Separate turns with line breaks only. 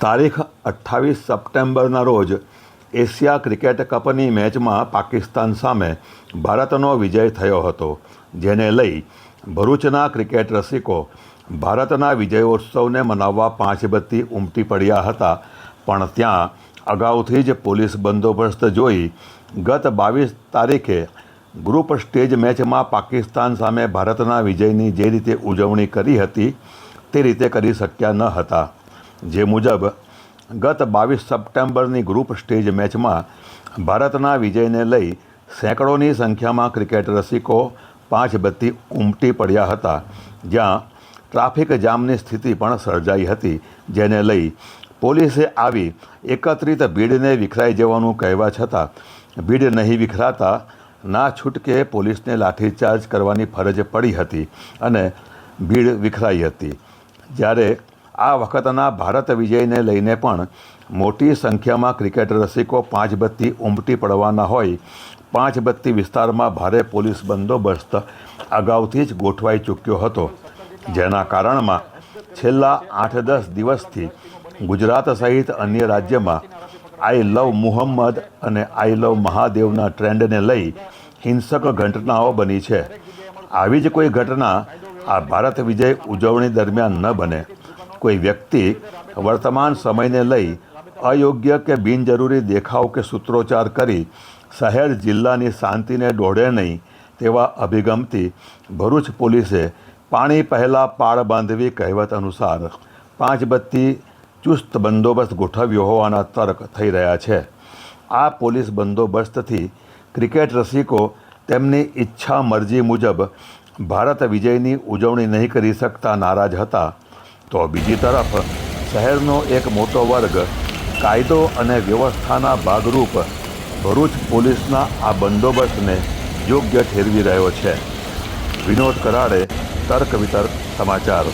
તારીખ અઠ્ઠાવીસ સપ્ટેમ્બરના રોજ એશિયા ક્રિકેટ કપની મેચમાં પાકિસ્તાન સામે ભારતનો વિજય થયો હતો, જેને લઈ ભરૂચના ક્રિકેટ રસિકો ભારતના વિજયોત્સવને મનાવવા પાંચ બત્તી ઉમટી પડ્યા હતા, પણ ત્યાં અગાઉથી જ પોલીસ બંદોબસ્ત જોઈ ગત બાવીસ તારીખે ગ્રુપ સ્ટેજ મેચમાં પાકિસ્તાન સામે ભારતના વિજયની જે રીતે ઉજવણી કરી હતી, તે રીતે કરી શક્યા ન હતા. જે મુજબ, ગત બાવીસ સપ્ટેમ્બરની ગ્રુપ સ્ટેજ મેચમાં ભારતના વિજયને લઈ સેંકડોની સંખ્યામાં ક્રિકેટ રસિકો પાંચ બત્તી ઉમટી પડ્યા હતા, જ્યાં ટ્રાફિક જામની સ્થિતિ પણ સર્જાઈ હતી, જેને લઈ પોલીસે આવી એકત્રિત ભીડને વિખરાઈ જવાનું કહેવા છતાં, ભીડ નહીં વિખરાતા, ના છૂટકે પોલીસને લાઠીચાર્જ કરવાની ફરજ પડી હતી અને ભીડ વિખરાઈ હતી. જ્યારે આ વખતના ભારત વિજયને લઈને પણ મોટી સંખ્યામાં ક્રિકેટ રસિકો પાંચ બત્તી ઉમટી પડવાના હોય. પાંચ બત્તી વિસ્તારમાં ભારે પોલીસ બંદોબસ્ત અગાઉથી જ ગોઠવાઈ ચૂક્યો હતો. જેના કારણમાં છેલ્લા આઠ દસ દિવસથી ગુજરાત સહિત અન્ય રાજ્યમાં આઈ લવ મુહમ્મદ અને આઈ લવ મહાદેવના ટ્રેન્ડને લઈ હિંસક ઘટનાઓ બની છે. આવી જ કોઈ ઘટના આ ભારત વિજય ઉજવણી દરમિયાન ન બને. કોઈ વ્યક્તિ વર્તમાન સમયને લઈ અયોગ્ય કે બિનજરૂરી દેખાવ કે સૂત્રોચ્ચાર કરી શહેર જિલ્લાની શાંતિને દોડે નહીં તેવા અભિગમથી ભરૂચ પોલીસે પાણી પહેલાં પાળ બાંધવી કહેવત અનુસાર પાંચ બત્તી ચુસ્ત બંદોબસ્ત ગોઠવ્યો હોવાના તર્ક થઈ રહ્યા છે. આ પોલીસ બંદોબસ્તથી ક્રિકેટ રસિકો તેમની ઈચ્છા મરજી મુજબ ભારત વિજયની ઉજવણી નહીં કરી શકતા નારાજ હતા. તો બીજી તરફ શહેરનો એક મોટો વર્ગ કાયદો અને વ્યવસ્થાના ભાગરૂપ ભરૂચ પોલીસના આ બંદોબસ્તને યોગ્ય ઠેરવી રહ્યો છે. વિનોદ કરાડે તર્ક વિતર્ક સમાચાર.